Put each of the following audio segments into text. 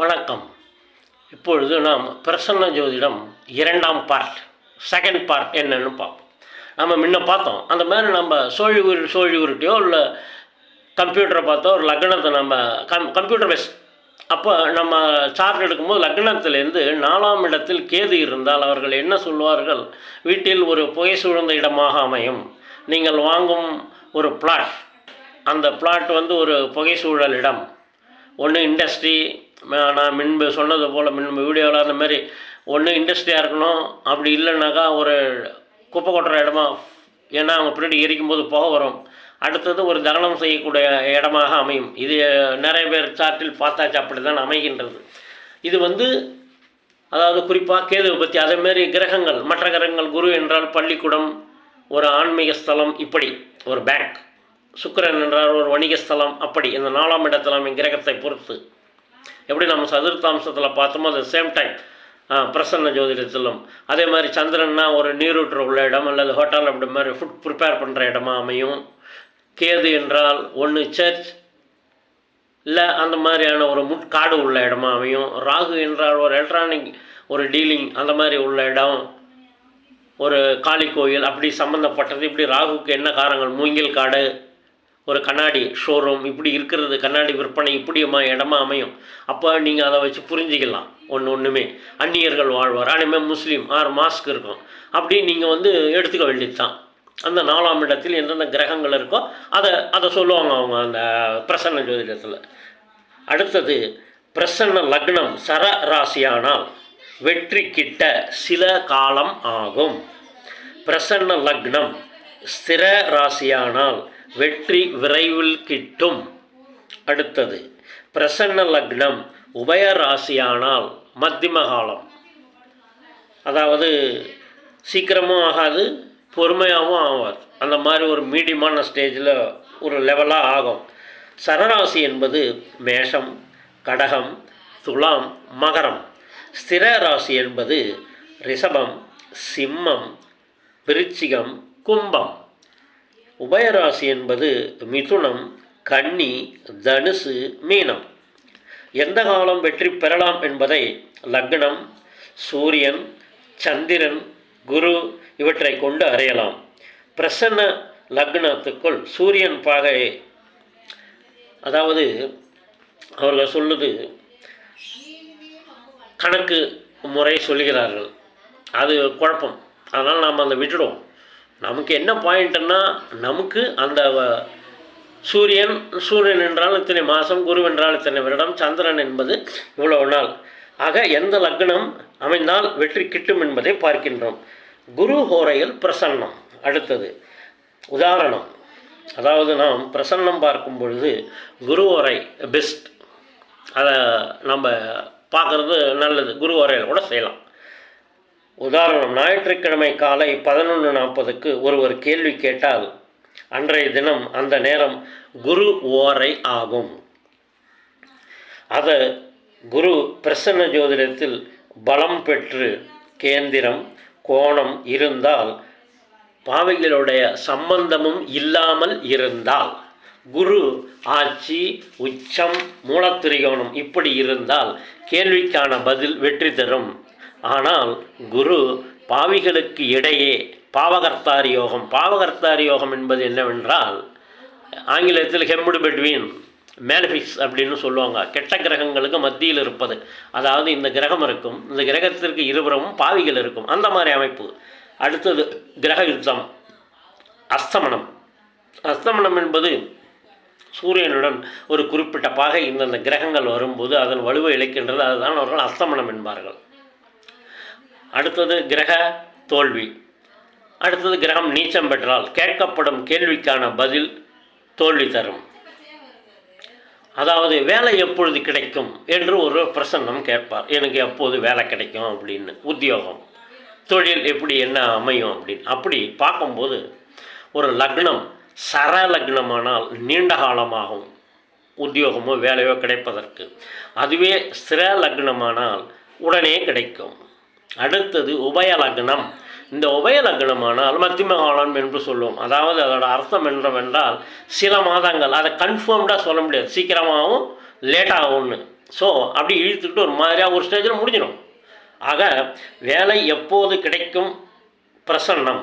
வணக்கம். இப்பொழுது நாம் பிரசன்ன ஜோதிடம் இரண்டாம் பார்ட் செகண்ட் பார்ட் என்னன்னு பார்ப்போம். நம்ம முன்ன பார்த்தோம் அந்த மாதிரி நம்ம சோழி உரு சோழி உருட்டியோ இல்லை கம்ப்யூட்டரை பார்த்தோ ஒரு லக்னத்தை நம்ம கம் கம்ப்யூட்டர் பேஸ் அப்போ நம்ம சார்ட் எடுக்கும்போது லக்னத்திலேருந்து நாலாம் இடத்தில் கேது இருந்தால் அவர்கள் என்ன சொல்வார்கள் வீட்டில் ஒரு புகை சூழ்ந்த இடமாக அமையும். நீங்கள் வாங்கும் ஒரு பிளாட் அந்த பிளாட் வந்து ஒரு புகை சூழல் இடம். ஒன்று இண்டஸ்ட்ரி நான் முன்பு சொன்னது போல் முன்பு வீடியோவில் அந்த மாதிரி ஒன்று இண்டஸ்ட்ரியாக இருக்கணும். அப்படி இல்லைனாக்கா ஒரு குப்பை கொட்டுற இடமா ஏன்னா அவங்க பின்னாடி எரிக்கும்போது புகை வரும். அடுத்தது ஒரு தகனம் செய்யக்கூடிய இடமாக அமையும். இது நிறைய பேர் சார்ட்டில் பார்த்தாச்சு அப்படி தான் அமைகின்றது. இது வந்து அதாவது குறிப்பாக கேது பற்றி அதேமாரி கிரகங்கள் மற்ற கிரகங்கள் குரு என்றால் பள்ளிக்கூடம் ஒரு ஆன்மீக ஸ்தலம் இப்படி ஒரு பேங்க் சுக்கரன் என்றால் ஒரு வணிக ஸ்தலம் அப்படி. இந்த நாலாம் இடத்துல அமையும் கிரகத்தை பொறுத்து. எப்படி நம்ம சதுர்த்தாம்சத்தில் பார்த்தோமோ அது சேம் டைம் பிரசன்ன ஜோதிடத்திலும். அதே மாதிரி சந்திரன்னா ஒரு நீரூற்று உள்ள இடம் அல்லது ஹோட்டல் அப்படி மாதிரி ஃபுட் ப்ரிப்பேர் பண்ணுற இடமா அமையும். கேது என்றால் ஒன்று சர்ச் இல்லை அந்த மாதிரியான ஒரு முட்காடு உள்ள இடமா அமையும். ராகு என்றால் ஒரு எலக்ட்ரானிக் ஒரு டீலிங் அந்த மாதிரி உள்ள இடம். ஒரு காளி கோயில் அப்படி சம்மந்தப்பட்டது இப்படி ராகுக்கு என்ன காரங்கள் மூங்கில் காடு. ஒரு கண்ணாடி ஷோரூம் இப்படி இருக்கிறது கண்ணாடி விற்பனை இப்படியுமா இடமா அமையும். அப்போ நீங்கள் அதை வச்சு புரிஞ்சிக்கலாம். ஒன்று ஒன்றுமே அந்நியர்கள் வாழ்வார். அனிமே முஸ்லீம் ஆறு மாஸ்க் இருக்கும். அப்படி நீங்கள் வந்து எடுத்துக்க வேண்டியது தான் அந்த நாலாம் இடத்தில் எந்தெந்த கிரகங்கள் இருக்கோ அதை அதை சொல்லுவாங்க அவங்க அந்த பிரசன்ன ஜோதிடத்தில். அடுத்தது பிரசன்ன லக்னம் சர ராசியானால் வெற்றி கிட்ட சில காலம் ஆகும். பிரசன்ன லக்னம் ஸ்திர ராசியானால் வெற்றி விரைவில் கிட்டும். அடுத்தது பிரசன்ன லக்னம் உபய ராசியானால் மத்தியம காலம் அதாவது சீக்கிரமும் ஆகாது பொறுமையாகவும் ஆகாது அந்த மாதிரி ஒரு மீடியமான ஸ்டேஜில் ஒரு லெவலாக ஆகும். சரராசி என்பது மேஷம் கடகம் துலாம் மகரம். ஸ்திர ராசி என்பது ரிஷபம் சிம்மம் விருச்சிகம் கும்பம். உபயராசி என்பது மிதுனம் கன்னி தனுசு மீனம். எந்த காலம் வெற்றி பெறலாம் என்பதை லக்னம் சூரியன் சந்திரன் குரு இவற்றை கொண்டு அறியலாம். பிரசன்ன லக்னத்துக்குள் சூரியன் பாகை அதாவது அவர்கள் சொல்லுது கணக்கு முறை சொல்கிறார்கள் அது குழப்பம். அதனால் நாம் அதை விட்டுடுவோம். நமக்கு என்ன பாயிண்ட்டுன்னா நமக்கு அந்த வ- சூரியன் சூரியன் என்றால் இத்தனை மாதம் குரு என்றால் இத்தனை வருடம் சந்திரன் என்பது இவ்வளவு நாள். ஆக எந்த லக்னம் அமைந்தால் வெற்றி கிட்டும் என்பதை பார்க்கின்றோம். குரு ஹோரையில் பிரசன்னம். அடுத்தது உதாரணம். அதாவது நாம் பிரசன்னம் பார்க்கும் பொழுது குரு ஓரை பெஸ்ட் அதை நம்ம பார்க்குறது நல்லது. குரு ஓரையில் கூட செய்யலாம். உதாரணம் ஞாயிற்றுக்கிழமை காலை பதினொன்று நாற்பதுக்கு ஒருவர் கேள்வி கேட்டால் அன்றைய தினம் அந்த நேரம் குரு ஓரை ஆகும். அதை குரு பிரசன்ன ஜோதிடத்தில் பலம் பெற்று கேந்திரம் கோணம் இருந்தால் பாவைகளுடைய சம்பந்தமும் இல்லாமல் இருந்தால் குரு ஆட்சி உச்சம் மூலத்திரிகோணம் இப்படி இருந்தால் கேள்விக்கான பதில் வெற்றி தரும். ஆனால் குரு பாவிகளுக்கு இடையே பாவகர்த்தாரி யோகம் பாவகர்த்தாரி யோகம் என்பது என்னவென்றால் ஆங்கிலத்தில் ஹெம்முடு பெட்வீன் மேலபிக்ஸ் அப்படின்னு சொல்லுவாங்க. கெட்ட கிரகங்களுக்கு மத்தியில் இருப்பது. அதாவது இந்த கிரகம் இருக்கும் இந்த கிரகத்திற்கு இருபுறமும் பாவிகள் இருக்கும். அந்த மாதிரி அமைப்பு. அடுத்தது கிரக யுத்தம் அஸ்தமனம். அஸ்தமனம் என்பது சூரியனுடன் ஒரு குறிப்பிட்ட பாகை இந்தந்த கிரகங்கள் வரும்போது அதன் வலுவை இழைக்கின்றது. அதுதான் அவர்கள் அஸ்தமனம் என்பார்கள். அடுத்தது கிரக தோல்வி. அடுத்தது கிரகம் நீச்சம் பெற்றால் கேட்கப்படும் கேள்விக்கான பதில் தோல்வி தரும். அதாவது வேலை எப்பொழுது கிடைக்கும் என்று ஒரு பிரசன்னம் கேட்பார். எனக்கு எப்போது வேலை கிடைக்கும் அப்படின்னு. உத்தியோகம். தொழில் எப்படி என்ன அமையும் அப்படின்னு. அப்படி பார்க்கும்போது ஒரு லக்னம் சர லக்னமானால் நீண்ட காலமாகும். உத்தியோகமோ வேலையோ கிடைப்பதற்கு. அதுவே ஸ்திர லக்னமானால் உடனே கிடைக்கும். அடுத்தது உபய லக்னம் இந்த உபயலக்னமானால் மத்திமகாலம் என்று சொல்லுவோம். அதாவது அதோட அர்த்தம் என்னவென்றால் சில மாதங்கள் அதை கன்ஃபார்ம்டாக சொல்ல முடியாது. சீக்கிரமாகவும் லேட்டாகும்னு ஸோ அப்படி இழுத்துக்கிட்டு ஒரு மாதிரியாக ஒரு ஸ்டேஜில் முடிஞ்சிடும். ஆக வேலை எப்போது கிடைக்கும்? பிரசன்னம்.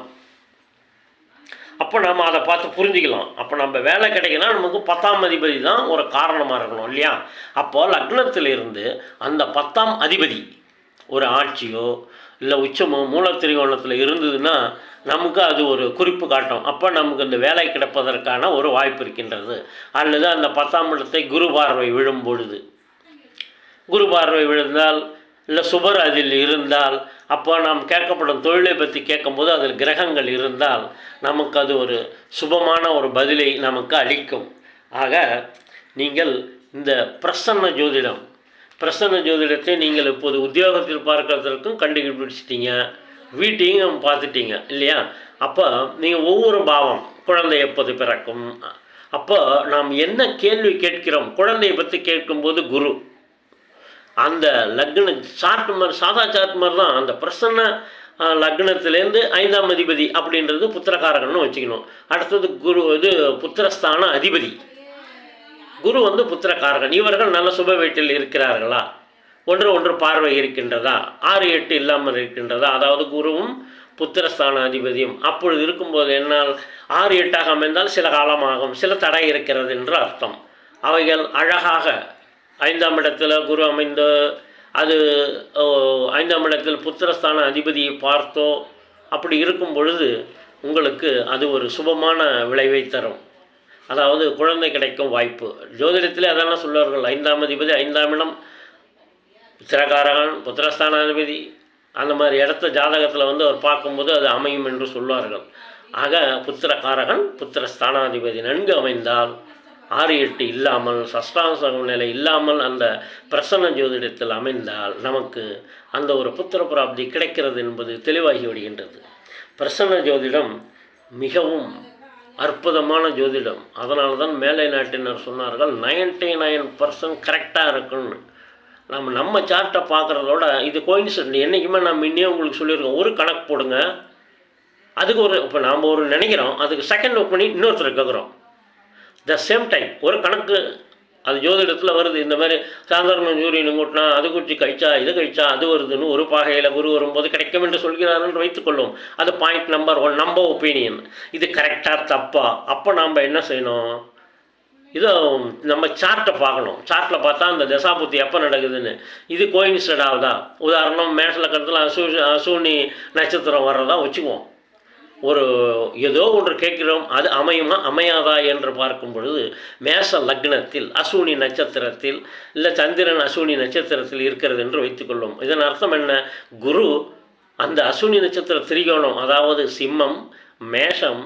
அப்போ நம்ம அதை பார்த்து புரிஞ்சுக்கலாம். அப்போ நம்ம வேலை கிடைக்கணும் நமக்கு பத்தாம் அதிபதி தான் ஒரு காரணமாக இருக்கணும் இல்லையா? அப்போ லக்னத்திலிருந்து அந்த பத்தாம் அதிபதி ஒரு ஆட்சியோ இல்லை உச்சமோ மூலத்திரிகோணத்தில் இருந்ததுன்னா நமக்கு அது ஒரு குறிப்பு காட்டும். அப்போ நமக்கு இந்த வேலை கிடைப்பதற்கான ஒரு வாய்ப்பு இருக்கின்றது. அல்லது அந்த பத்தாம் இடத்தை குரு பார்வை விழும் பொழுது. குரு பார்வை விழுந்தால் இல்லை சுபர் அதில் இருந்தால் அப்போ நாம் கேட்கப்படும் தொழிலை பற்றி கேட்கும்போது அதில் கிரகங்கள் இருந்தால் நமக்கு அது ஒரு சுபமான ஒரு பதிலை நமக்கு அளிக்கும். ஆக நீங்கள் இந்த பிரசன்ன ஜோதிடம் பிரசன்ன ஜோதிடத்தை நீங்கள் இப்போது உத்தியோகத்தில் பார்க்கறதற்கும் கண்டுபிடிச்சிட்டீங்க. வீட்டையும் பார்த்துட்டீங்க இல்லையா? அப்போ நீங்கள் ஒவ்வொரு பாவம் குழந்தை எப்போது பிறக்கும்? அப்போ நாம் என்ன கேள்வி கேட்கிறோம்? குழந்தையை பற்றி கேட்கும்போது குரு. அந்த லக்ன சார்ட் மாதிரி சாதா சார்ட் மாதிரி தான் அந்த பிரசன்ன லக்னத்திலேருந்து ஐந்தாம் அதிபதி அப்படின்றது புத்திரகாரகன்னு வச்சுக்கணும். அடுத்தது குரு இது புத்திரஸ்தான அதிபதி. குரு வந்து புத்திரக்காரகன். இவர்கள் நல்ல சுப வீட்டில் இருக்கிறார்களா? ஒன்று ஒன்று பார்வை இருக்கின்றதா? ஆறு எட்டு இல்லாமல் இருக்கின்றதா? அதாவது குருவும் புத்திரஸ்தான அதிபதியும் அப்பொழுது இருக்கும்போது என்னால் ஆறு எட்டாக அமைந்தால் சில காலமாகும். சில தடை இருக்கிறது என்று அர்த்தம். அவைகள் அழகாக ஐந்தாம் இடத்தில் குரு அமைந்து அது ஓ, ஐந்தாம் இடத்தில் புத்திரஸ்தான அதிபதியை பார்த்தோ அப்படி இருக்கும் பொழுது உங்களுக்கு அது ஒரு சுபமான விளைவை தரும். அதாவது குழந்தை கிடைக்கும் வாய்ப்பு. ஜோதிடத்திலே அதெல்லாம் சொல்வார்கள் ஐந்தாம் அதிபதி ஐந்தாம் இடம் புத்திரகாரகன் புத்திரஸ்தானாதிபதி அந்த மாதிரி இடத்த ஜாதகத்தில் வந்து அவர் பார்க்கும்போது அது அமையும் என்று சொல்வார்கள். ஆக புத்திரகாரகன் புத்திரஸ்தானாதிபதி நன்கு அமைந்தால் ஆறு எட்டு இல்லாமல் சஷ்டாசகம் நிலை இல்லாமல் அந்த பிரசன்ன ஜோதிடத்தில் அமைந்தால் நமக்கு அந்த ஒரு புத்திர பிராப்தி கிடைக்கிறது என்பது தெளிவாகி விடுகின்றது. பிரசன்ன ஜோதிடம் மிகவும் அற்புதமான ஜோதிடம். அதனால தான் மேலை நாட்டினர் சொன்னார்கள் நைன்டி நைன் பர்சன்ட் கரெக்டாக இருக்குன்னு. நம்ம நம்ம சார்ட்டை பார்க்குறதோட இது கோயின்சிடன்ட் என்றைக்குமே நான் முன்னே உங்களுக்கு சொல்லியிருக்கோம் ஒரு கணக்கு போடுங்க. அதுக்கு ஒரு இப்போ நாம் ஒரு நினைக்கிறோம் அதுக்கு செகண்ட் ஒர்க் பண்ணி இன்னொருத்தர் கேட்குறோம் த சேம் டைம் ஒரு கணக்கு அது ஜோதிடத்தில் வருது. இந்த மாதிரி சாதாரண சூரியன் கூட்டினா அது குச்சி கழிச்சா இது கழிச்சா அது வருதுன்னு ஒரு பாகையில் குரு வரும்போது கிடைக்கும் என்று சொல்கிறார்கள் வைத்துக்கொள்ளும் அது பாயிண்ட் நம்பர் ஒன் நம்ப ஒப்பீனியன் இது கரெக்டாக தப்பா? அப்போ நாம் என்ன செய்யணும்? இதை நம்ம சார்ட்டை பார்க்கணும். சார்ட்டில் பார்த்தா அந்த தசாபுத்தி எப்போ நடக்குதுன்னு. இது கோயின்ஸ்டட் ஆகுதா? உதாரணம் மேஷலக்கத்தில் அசூ அசூனி நட்சத்திரம் வர்றதா வச்சுக்குவோம். ஒரு ஏதோ ஒன்று கேட்கிறோம் அது அமையுமா? அமையாதா என்று பார்க்கும் பொழுது மேச லக்னத்தில் அசூனி நட்சத்திரத்தில் இல்லை சந்திரன் அசூனி நட்சத்திரத்தில் இருக்கிறது என்று வைத்துக்கொள்ளும் இதன் அர்த்தம் என்ன? குரு அந்த அசூனி நட்சத்திர திரிகோணம் அதாவது சிம்மம் மேஷம்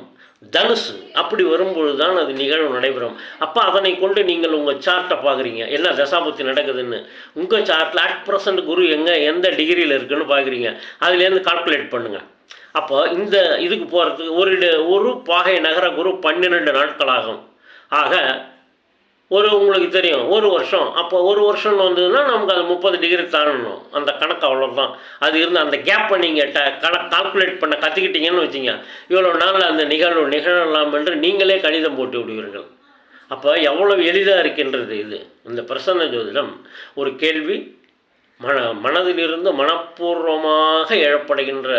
தனுசு அப்படி வரும்பொழுது தான் அது நிகழ்வு நடைபெறும். அப்போ அதனை கொண்டு நீங்கள் உங்கள் சார்ட்டை பார்க்குறீங்க. என்ன தசாபுத்தி நடக்குதுன்னு. உங்கள் சார்ட்டில் அட் ப்ரெசன்ட் குரு எங்கே எந்த டிகிரியில் இருக்குன்னு பார்க்குறீங்க. அதுலேருந்து கால்குலேட் பண்ணுங்கள் அப்போ இந்த இதுக்கு போகிறதுக்கு ஒரு ஒரு பாகை நகர குரு பன்னிரெண்டு நாட்கள் ஆகும் ஆக ஒரு உங்களுக்கு தெரியும் ஒரு வருஷம். அப்போ ஒரு வருஷம்னு வந்ததுன்னா நமக்கு அது முப்பது டிகிரி தாண்டணும். அந்த கணக்கு அவ்வளோதான் அது இருந்து அந்த கேப்பை நீங்கள் ட கணக்கு கால்குலேட் பண்ண கற்றுக்கிட்டீங்கன்னு வச்சுங்க. இவ்வளோ நாளில் அந்த நிகழ்வு நிகழலாம் என்று நீங்களே கணிதம் போட்டு விடுவீர்கள். அப்போ எவ்வளவு எளிதாக இருக்கின்றது இது? இந்த பிரசன்ன ஜோதிடம் ஒரு கேள்வி மன மனதிலிருந்து மனப்பூர்வமாக எழப்படுகின்ற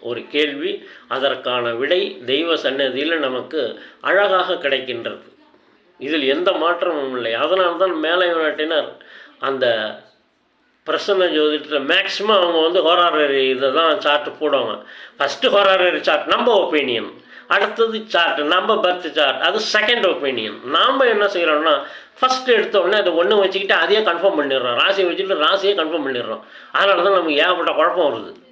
ஒரு கேள்வி அதற்கான விடை தெய்வ சன்னதியில் நமக்கு அழகாக கிடைக்கின்றது. இதில் எந்த மாற்றமும் இல்லை. அதனால்தான் மேலை நாட்டினர் அந்த பிரசன்ன ஜோதிடத்தில் மேக்ஸிமம் அவங்க வந்து ஹோராரரி இதை தான் சார்ட்டு போடுவாங்க. ஃபஸ்ட்டு ஹோராரரி சார்ட் நம்ம ஒப்பீனியன் அடுத்தது சார்ட் நம்ம பர்த் சார்ட் அது செகண்ட் ஒப்பீனியன் நாம் என்ன செய்கிறோம்னா ஃபஸ்ட்டு எடுத்தோடனே அதை ஒன்று வச்சுக்கிட்டு அதையே கன்ஃபார்ம் பண்ணிடுறோம். ராசியை வச்சுக்கிட்டு ராசியே கன்ஃபார்ம் பண்ணிடுறோம். அதனால தான் நமக்கு ஏகப்பட்ட குழப்பம் வருது.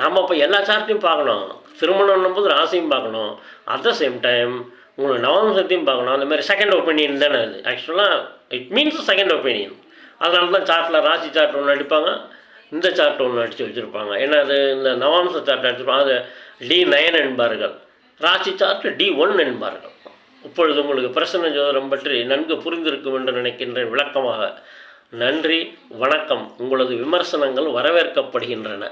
நம்ம இப்போ எல்லா சார்ட்டையும் பார்க்கணும். திருமணம்னும் போது ராசியும் பார்க்கணும். அட் த சேம் டைம் உங்களுக்கு நவம்சத்தையும் பார்க்கணும். அந்த மாதிரி செகண்ட் ஒப்பீனியன் தானே அது. ஆக்சுவலாக இட் மீன்ஸ் செகண்ட் ஒப்பீனியன் அதனால தான் சார்ட்டில் ராசி சார்ட் ஒன்று அடிப்பாங்க. இந்த சார்ட் ஒன்று அடித்து வச்சுருப்பாங்க. ஏன்னா அது இந்த நவாம்ச சார்ட் அடிச்சிருப்பாங்க. அது டி நயன் என்பார்கள். ராசி சார்ட் டி ஒன் என்பார்கள். இப்பொழுது உங்களுக்கு பிரசன்ன ஜோதிடம் பற்றி நன்கு புரிந்திருக்கும் என்று நினைக்கின்ற விளக்கமாக. நன்றி வணக்கம். உங்களது விமர்சனங்கள் வரவேற்கப்படுகின்றன.